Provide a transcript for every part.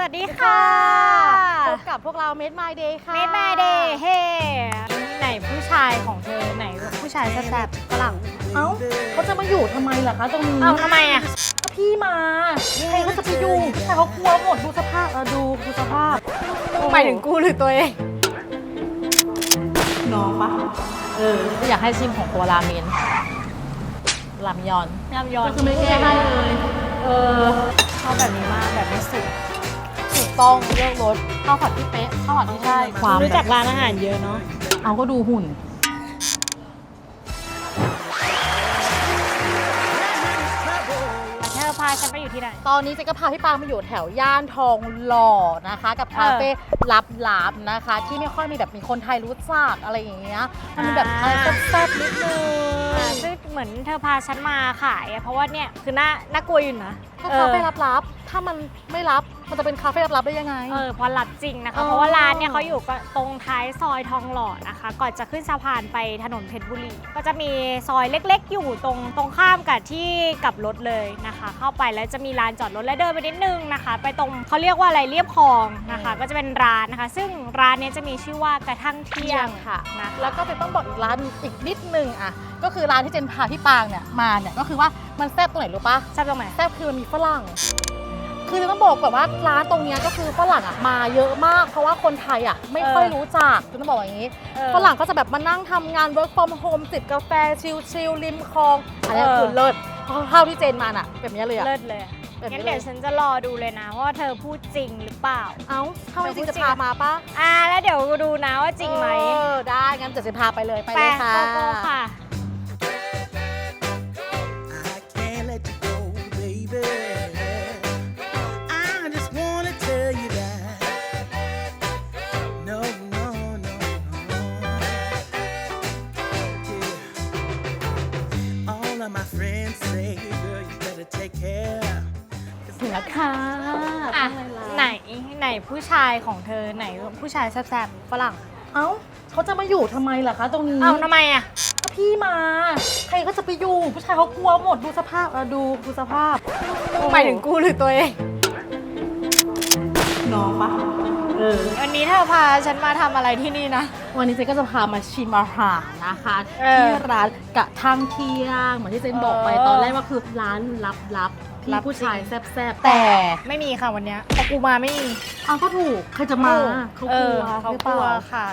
วัสดีค่ะ พบกับพวกเราเมดไมเดย์ค่ะเมดแม่เดย์เฮ้ไหนผู้ชายของเธอไหนผู้ชายแซ่บๆฝรั่งเอ้าเขาจะมาอยู่ทำไมล่ะคะตรงนี้เอาทำไมอะพี่มาใครเขาจะไปอยู่ผู้ชายเขากลัวหมดดูสภาพเออดูดูสภาพหมายถึงกูหรือตัวเองน้องปะเอออยากให้ชิมของตัวราเมนรามยอนยำยอนก็คือไม่แก้ให้เลย เออชอบแบบนี้มากแบบไม่สุกถูก ต้องเลือกรสข้าวผัดที่เป๊ะข้าวผัดที่ใช่ความรู้จักแบบร้านอาหารเยอะเนาะเอาก็ดูหุ่น เธอพาฉันไปอยู่ที่ไหน ตอนนี้เจ๊ก็พาพี่ปางมาอยู่แถวย่านทองหล่อนะคะ กับคาเฟ่ลับๆนะคะ ที่ไม่ค่อยมีแบบมีคนไทยรู้จักอะไรอย่างเงี้ยมันมีแบบอะไรแซ่บๆนิดนึงอ่าซึ่งเหมือนเธอพาฉันมาขายอะเพราะว่าเนี่ยคือน่าน่ากลัวอยู่นะก็คาเฟ่ลับๆถ้ามันไม่รับ มันจะเป็นคาเฟ่ลับๆได้ยังไง เออเพราะรับจริงนะคะอ๋อเพราะว่าร้านเนี่ยเขาอยู่ก็ตรงท้ายซอยทองหล่อนะคะ ก่อนจะขึ้นสะพานไปถนนเพชรบุรี ก็จะมีซอยเล็กๆ อยู่ตรงตรงข้ามกับที่กลับรถเลยนะคะ เข้าไปแล้วจะมีลานจอดรถและเดินไปนิดนึงนะคะ ไปตรงเขาเรียกว่าอะไรเรียบคลองนะคะ ก็จะเป็นร้านนะคะ ซึ่งร้านเนี้จะมีชื่อว่ากระทั่งเที่ยงค่ะนะคะแล้วก็เป็นต้องบอกอีกร้านอีกนิดนึงอะก็คือร้านที่เจนพาพี่ปางเนี่ยมาเนี่ยก็คือว่ามันแซ่บตรงไหนรู้ปะทราบตรงไหนแซ่บคือมันมีฝรั่ง คือจะต้องบอกแบบว่าร้านตรงเนี้ยก็คือฝรั่งอะมาเยอะมาก เพราะว่าคนไทยอะไม่ค่อยรู้จักจะต้องบอกอย่างนี้เออฝรั่งก็จะแบบมานั่งทำงาน work from home จิบกาแฟชิลๆริมคลองอันนี้เออ คือเลิศเพราะเท่าที่เจนมาน่ะแบบนี้เลยอะเลิศเลยแบบนี้งั้นเดี๋ยวฉันจะรอดูเลยนะว่าเธอพูดจริงหรือเปล่า เอ้าถ้าไม่จริงเดี๋ยวพูดจะจริงพามาปะอ่าแล้วเดี๋ยวดูนะว่าจริงไหมเออได้งั้นเดี๋ยวจะพาไปเลยไปไปเลยค่ะ โกโก้ค่ะ แล้วค่ะอะทำไมล่ะไหนไหนผู้ชายของเธอไหนผู้ชายแซ่บๆฝรั่งเอ้าเขาจะมาอยู่ทำไมล่ะคะตรงนี้เอาทำไมอะพี่มา ใครก็จะไปอยู่ ผู้ชายเขากลัวหมดดูสภาพเออดูดูสภาพหมายถึงกูหรือตัวเองน้องปะเออวันนี้เธอพาฉันมาทำอะไรที่นี่นะ วันนี้เจนก็จะพามาชิมอาหารนะคะเออที่ร้านกระทั่งเที่ยงเหมือนที่เจนบอกไปเออตอนแรกว่าคือร้านลับ ๆที่ลับผู้ชายจริงแซ่บๆ แต่ไม่มีค่ะวันเนี้ยพอกูมาไม่มีเอาก็ถูกใครจะมาเขาเอกลัอวเขาหรือกเปลัวล่าค่ะ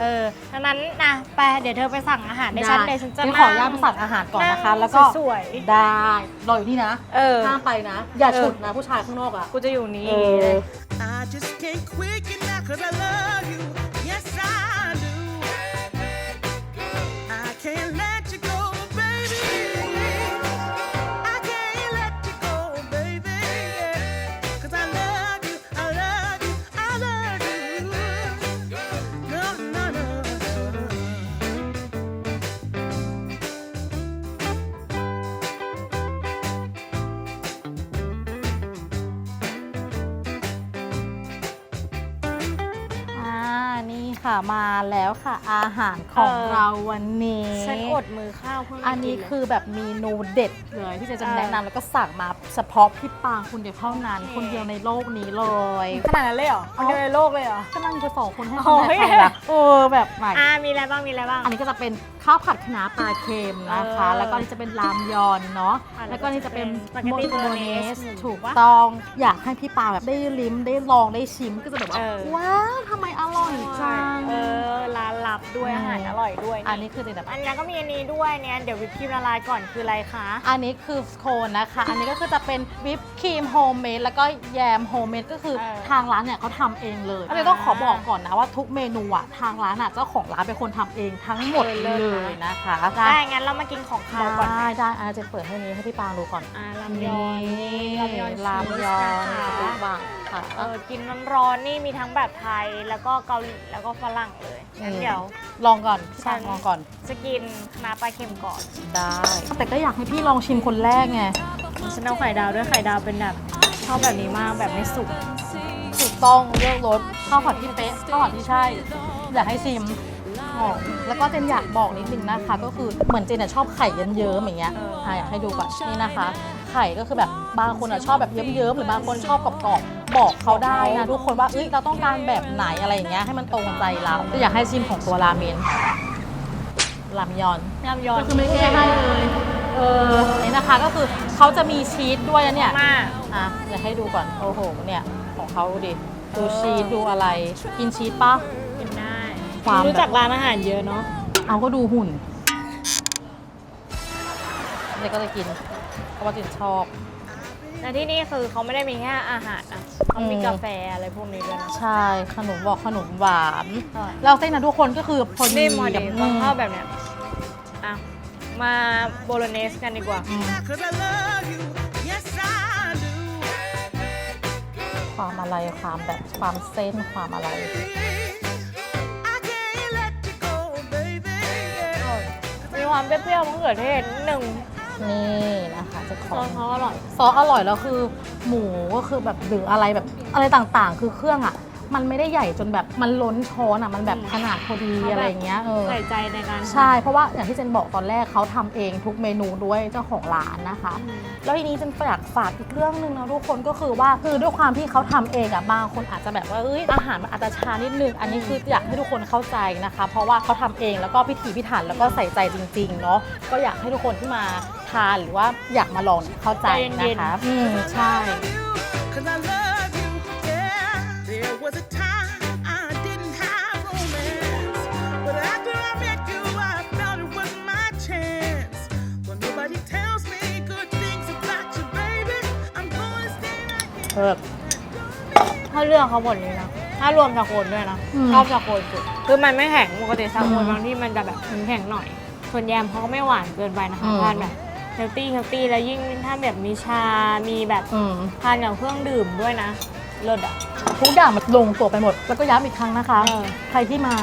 เออดังนั้นนะไปเดี๋ยวเธอไปสั่งอาหารในฉันเดี๋ยวฉันจะขออนุญาตไปสั่งอาหารก่อนนะคะ แล้วก็สวยได้รออยู่นี่นะๆเออ ห้ามไปนะ อย่าเออ ฉุดนะผู้ชายข้างนอกอะ กูจะอยู่นี้เออ I just can't quit you now 'cause I love you. ค่ะมาแล้วค่ะ อาหารของเออ เราวันนี้ ฉันอดมือข้าวเพื่ออันนี้กิเลยคือแบบเมนูเด็ดเลยที่เจะจะเออแนะนำแล้วก็สั่งมา เฉพาะพี่ปางคนเดียวเท่านั้นโอเคคนเดียวในโลกนี้เลยขนาดนั้นเลยเหรอคนเดียวในโลกเลยเหรอก็นั่งไปสองคนให้โอ้คนยไหนใครล่ะเออแบบใหม่อ่ามีอะไรบ้างมีอะไรบ้างอันนี้ก็จะเป็นข้าวผัดคะน้าปลาเค็มนะคะเออแล้วก็นี่จะเป็นรามยอนเนาะอะแล้วก็นี่จะเป็นสปาเกตตี้โบโบโลเนเนสสถูกปะต้องอยากให้พี่ปาแบบได้ลิ้มได้ลองได้ชิมก็จะแบบว่าเออว้าวทำไมอร่อยจังเออร้านลับด้วยอืมอาหารอร่อยด้วยอันนี้คือแบบอันนี้ก็มีอันนี้ด้วยเนี่ยเดี๋ยววิปครีมละลายก่อนคืออะไรคะอันนี้คือสโคนนะคะ อันนี้ก็คือจะเป็นวิปครีมโฮมเมดแล้วก็แยมโฮมเมดก็คือเออทางร้านเนี่ยเขาทำเองเลยอันนี้ต้องขอบอกก่อนนะว่าทุกเมนูอะทางร้านอะเจ้าของร้านเป็นคนทำเองทั้งหมดเออเลเลิศยนะนะคะได้งั้นเรามากินของคาวก่อนไหมได้ได้อาจะเปิดให้นี้ให้พี่ปางดูก่อนอ่าลำยอนนี่ลำยอนลามยอนชีสดูนะคะ บ้างค่ะ เออกินร้อนๆนี่มีทั้งแบบไทยแล้วก็เกาหลีแล้วก็ฝรั่งเลยงั้นเดี๋ยว ลองก่อนพี่ฉัปางนลองก่อน จะกินคณะปลาเค็มก่อน ได้ แต่ก็อยากให้พี่ลองชิมคนแรกไง ฉันเอาไข่ดาวด้วยไข่ดาวเป็นแบบชอบแบบนี้มากแบบไม่สุกถูกต้องเลือกรสข้าวผัดที่เป๊ะข้าวผัดที่ใช่ อยากให้ชิมหอมแล้วก็เจนอยากบอกนิดนึงนะคะ ก็คือเหมือนเจนอะชอบไข่เยิ้มๆอย่างเงี้ยเอออ่อะอยากให้ดูก่อนนี่นะคะ ไข่ก็คือแบบบางคนอะชอบแบบเยิ้มๆหรือบางคนชอบกรอบๆบอกเขาได้นะทุกคนว่าเอ้ยเราต้องการแบบไหนอะไรอย่างเงี้ยให้มันตรงใจเราจะอยากให้ชิมของตัวราเมนรามยอนยำยอนก็คือไม่แก้ให้เลย เออนี่นะคะก็คือเขาจะมีชีสด้วยนะเนี่ยมาก อะเดี๋ยวให้ดูก่อนโอ้โหเนี่ยของเขาดูดิดูชีสดูอะไรกินชีสปะ กินได้ความรู้จักร้านอาหารเยอะเนาะเอาก็ดูหุ่นเด็กก็จะกินเพราะว่าจินชอบ แต่ที่นี่คือเขาไม่ได้มีแค่อาหารนะเขามีอืม กาแฟอะไรพวกนี้ด้วยนะใช่ขนมบอกขนมหวานใช่แล้วเส้นนะทุกคนก็คือพอดีนี่มอกัดีบต้องเข้าแบบเนี้ยอะ มาโบโลเนสกันดีกว่าอืม Cause I love you, yes I do. ความอะไรความแบบความเส้นความอะไร I can't let you go, baby. มีความเปรี้ยวๆมะเขือเทศนิดหนึ่งนี่นะคะจะขซออสเขาอร่อย ซอสอร่อยแล้วคือ หมูก็คือแบบหรืออะไรแบบอะไรต่างๆ คือเครื่องอะ มันไม่ได้ใหญ่จนแบบมันล้นช้อนอะมันแบบอืมขนาดพอดีเขาแบบอะไรอย่างเงี้ยเออ ใส่ใจในการใช่ เพราะว่าอย่างที่เจนบอกตอนแรกเขาทำเองทุกเมนูด้วยเจ้าของร้านนะคะอืมแล้วทีนี้เจนอยากฝากอีกเรื่องหนึ่งนะทุกคนก็คือว่าคือด้วยความที่เขาทำเองอะบางคนอาจจะแบบว่าเอ้ยอาหารมันอาจจะช้านิดนึง อันนี้คืออยากให้ทุกคนเข้าใจนะคะ เพราะว่าเขาทำเองแล้วก็พิถีพิถันแล้วก็ใส่ใจจริง ๆ เนาะก็อยากให้ทุกคนที่มาทานหรือว่าอยากมาลองเนี่ยเข้าใจนะคะอืมใช่ Cause I love you, yeah. There was a time I didn't have romance. But after I met you, I felt it was my chance. When nobody tells me good things about you, baby, I'm gonna stay right here. เออถ้าเลือกเขาหมดเลยนะ ถ้ารวมสาโคนด้วยนะอืม ชอบสาโคนสุด คือมันไม่แข็งปกติสาโคนอืมบางที่มันจะแบบแข็งๆหน่อย ส่วนแยมเขาก็ไม่หวานเกินไปนะคะอืม ทานแบบเฮลตี้เฮลตี้แล้วยิ่งถ้าแบบมีชา มีแบบอืม ทานกับเครื่องดื่มด้วยนะ เลิศอะทุกอย่างมันลงตัวไปหมด แล้วก็ย้ำอีกครั้งนะคะ เออใครที่มา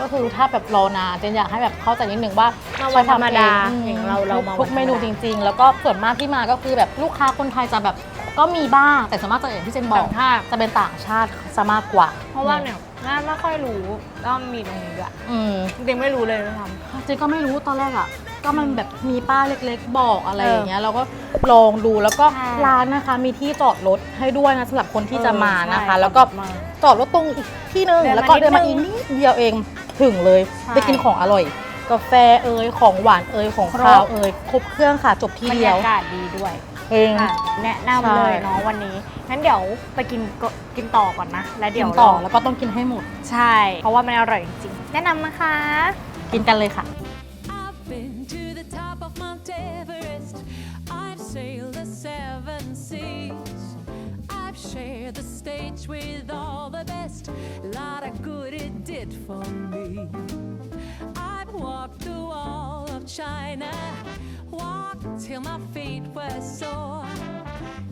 ก็คือถ้าแบบรอนานเจนอยากให้แบบเข้าใจนิดนึงว่ามาวันธรรมดาเขทำอย่างเราเราทุกมาวันทุกเมนูธรรมจดา ริง ๆ แล้วก็ส่วนมากที่มาก็คือแบบลูกค้าคนไทยจะแบบก็มีบ้างแต่ส่วนมากจะอย่างที่เจนบอกต่างชาติจะเป็นต่างชาติซะมากกว่าเพราะว่าเนี่ยน่าไม่ค่อยรู้ก็มีตรงนี้ด้วยอืมจริงๆไม่รู้เลยด้วยซ้เจนก็ไม่รู้ตอนแรกอะ ก็มันแบบมีป้ายเล็กๆ บอกอะไรเออออย่างเงี้ยเราก็ลองดูแล้วก็ใช่ร้านนะคะ มีที่จอดรถให้ด้วยนะสำหรับคนที่จะมานะคะใช่แล้วก็มา จอดรถตรงอีกที่หนึงเดินมาแล้วก็เดินมานิอีดกนึงนิดเดียวเองถึงเลยใช่ได้กินของอร่อย กาแฟเอ่ยของหวานเอ่ยของครบคาวเอ่ยครบเครื่องค่ะจบทีบรรเดียยาวกาศดีด้วยเอง ค่ะแนะนำใช่เลยเนาะวันนี้ งั้นเดี๋ยวไปกินก็กินต่อก่อนนะ แล้วกิเดี๋ยนวต่อเราแล้วก็ต้องกินให้หมด ใช่ เพราะว่ามันอร่อยจริงๆ แนะนำนะคะ กินกันเลยค่ะ I've been to the top of Mount Everest. I've sailed the seven seas. I've shared the stage with all the best. Lot of good it did for me. I've walked the wall of China. Walked till my feet were sore.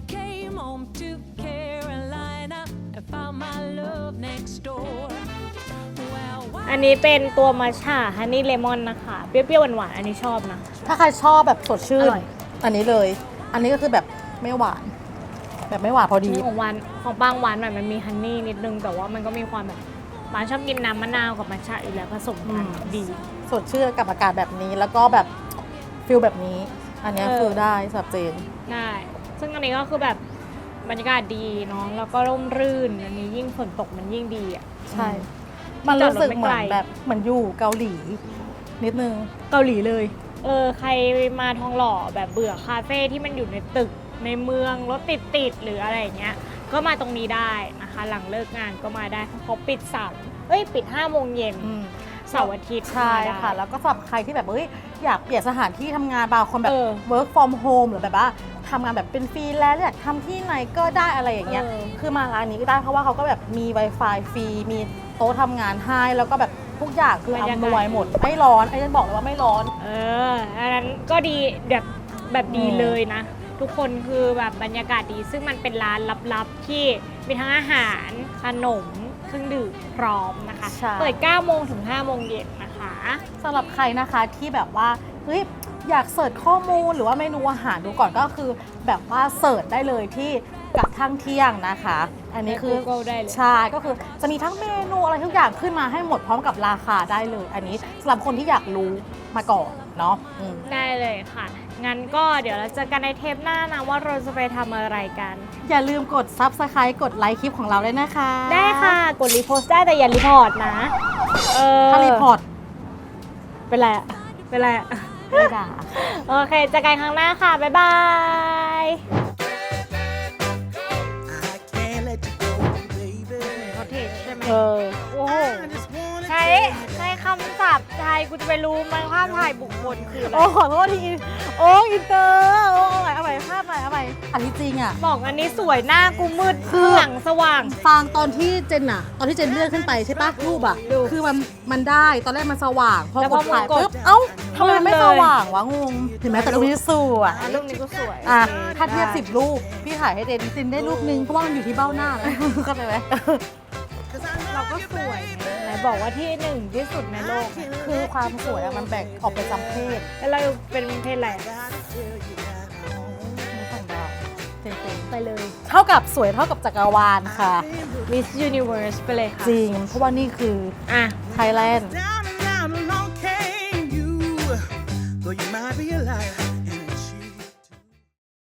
Came home to Carolina and found my love next door. Well, อันนี้เป็นตัวมัชชาฮันนี่เลมอนนะคะ เปรี้ยวๆหวานๆอันนี้ชอบนะ ถ้าใครชอบแบบสดชื่น อร่อย อันนี้เลย อันนี้ก็คือแบบไม่หวาน แบบไม่หวานพอดี ของหวานของบางหวานหน่อยมันมีฮันนี่นิดนึง แต่ว่ามันก็มีความแบบหวานชอบกินน้ำมะนาวกับมัชชาอยู่แล้วผสมกันอืม ดี สดชื่นกับอากาศแบบนี้ แล้วก็แบบฟิลแบบนี้ อันเนี้ยเออ คือได้สำหรับเจน ได้ ซึ่งอันนี้ก็คือแบบบรรยากาศดีเนาะแล้วก็ร่มรื่น อันนี้ยิ่งฝนตกมันยิ่งดีอะ ใช่ อืม มันรู้สึกจอดรถไม่เหมืไกอลนแบบเหมือนอยู่เกาหลี นิดนึงเกาหลีเลย เออใครมาทองหล่อแบบเบื่อคาเฟ่ที่มันอยู่ในตึกในเมืองรถติดติดๆหรืออะไรอย่างเงี้ย ก็มาตรงนี้ได้นะคะ หลังเลิกงานก็มาได้เพราะเขาปิดสามเอ้ยปิด5้าโมงเย็นเสาร์อาทิตย์ใช่มาได้ค่ะ แล้วก็สำหรับใครที่แบบเอ้ยอยากเปลี่ยนสถานที่ทำงานบางคนแบบเออ work from home หรือแบบว่าทำงานแบบเป็นฟรีแลนซ์อยากทำที่ไหนก็ได้อะไรอย่างเงี้ยเออคือมาร้านนี้ก็ได้เพราะว่าเขาก็แบบมี Wi-Fi ฟรีมี โต๊ะทำงานให้แล้วก็แบบทุกอย่างคืออำนวยหมด ไม่ร้อนไอ้ฉันบอกเลยว่าไม่ร้อน เออ อันนั้นก็ดีแบบแบบดีอืมเลยนะ ทุกคนคือแบบบรรยากาศดี ซึ่งมันเป็นร้านลับๆ ที่มีทั้งอาหารขนมเครื่องดื่มพร้อมนะคะ ใช่ เปิด 9 โมงถึง 5 โมงเย็นนะคะ สำหรับใครนะคะที่แบบว่าเฮ้ยอยากเสิร์ชข้อมูลหรือว่าเมนูอาหารดูก่อนก็คือ แบบว่าเสิร์ชได้เลยที่กับทั้งเที่ยงนะคะ อันนี้คือใน Google ได้เลย ใช่ ก็คือจะมีทั้งเมนูอะไรทุกอย่างขึ้นมาให้หมดพร้อมกับราคาได้เลย อันนี้สำหรับคนที่อยากรู้มาก่อนเนาะอืมได้เลยค่ะ งั้นก็เดี๋ยวเราเจอกันในเทปหน้านะว่าเราจะไปทำอะไรกัน อย่าลืมกด Subscribe กดไลค์คลิปของเราด้วยนะคะได้ค่ะ กดรีโพสต์ได้แต่อย่ารีพอร์ตนะ เออถ้ารีพอร์ตเป็นไรอะเป็นไรอะไม่ด่า โอเคเจอกันครั้งหน้าค่ะ บ๊ายบาย เทใช่ไหมเออ โอ้โห I just wanna ใช้ tell you ใช้คำศัพท์ไทยกูจะไปรู้ไหมันภาพถ่ายบุคคลคืออะไร โอ้ขอโทษทีโอ้อินเตอร์โอ้เอาใหม่เอาใหม่ภาพใหม่เอาใหม่อันนี้จริงอะ บอกอันนี้สวยหน้ากูมืดคือหลังสว่างฟังตอนที่เจนอะตอนที่เจนเลื่อนขึ้นไปใช่ปะรูปอะดูคือมันมันได้ตอนแรกมันสว่างพอแล้วกพอดถ่ายกดปุ๊บเอ้าทำไมมืดไม่เลย สว่างวะงงเห็นไหมแต่รูปนี้สวยอะรูปนี้ก็สวยอะโอคถ้าเทียบได้สิบรูปพี่ถ่ายให้เจนเจนได้รูปนึงเพราะว่ามันอยู่ที่เบ้าหน้าเลยเข้าใจไหม 'cause I เรา love ก็ you, สวย baby. ไงไหนบอกว่าที่หนึ่งที่สุดในโลก คือความสวยอะมันแบ่งออกเป็นจำเพศแล้วเราเป็นเพศอะไร Gotta tell you that I ไม่ต่างดาวเต็มไปเลยๆเท่ากับสวยเท่ากับจักรวาลค่ะ Miss Universe ไปเลยค่ะจริง เพราะว่านี่คืออะ ไทยแลนด์ Down and down along came you. Though you might be a liar,